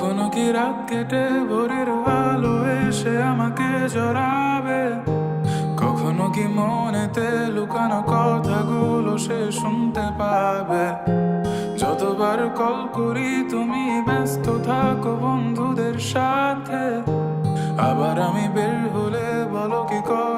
কখনো কি রাত কেটে ভোরের আলো এসে আমাকে জড়াবে? কখনো কি মনেতে লুকানো কথাগুলো সে শুনতে পাবে? যতবার কল করি তুমি ব্যস্ত থাকো বন্ধুদের সাথে। আবার আমি বের হলে বলো কি করো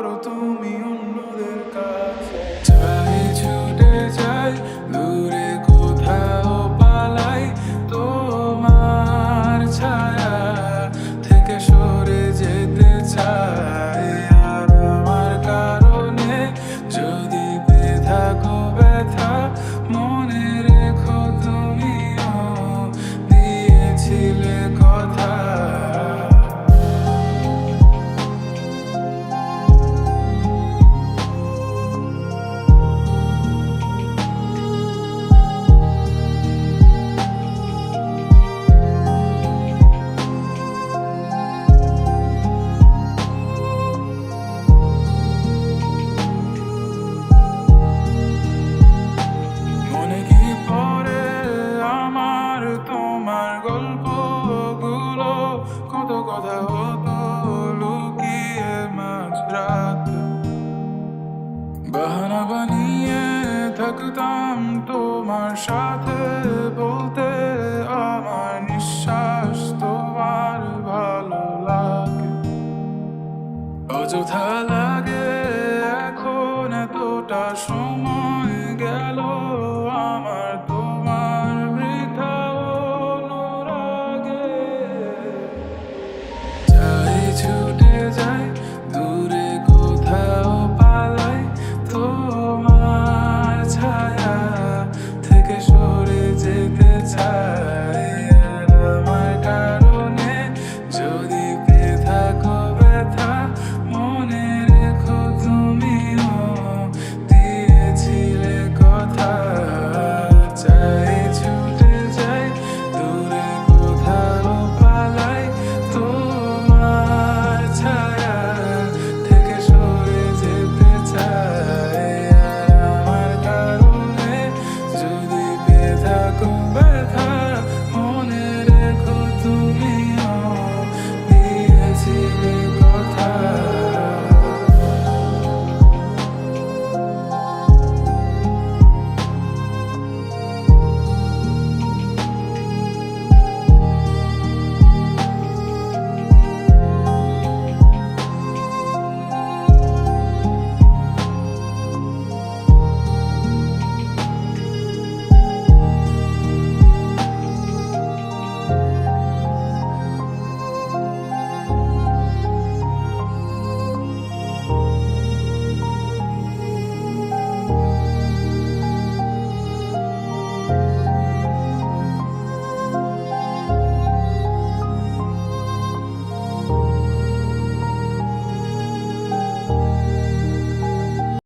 মতো কথা হতো লুকিয়ে মাঝ বাহানা বানিয়ে থাকতাম তোমার সাথে বলতে আমার নিঃশ্বাস তোমার ভালো লাগে। অযথা লাগে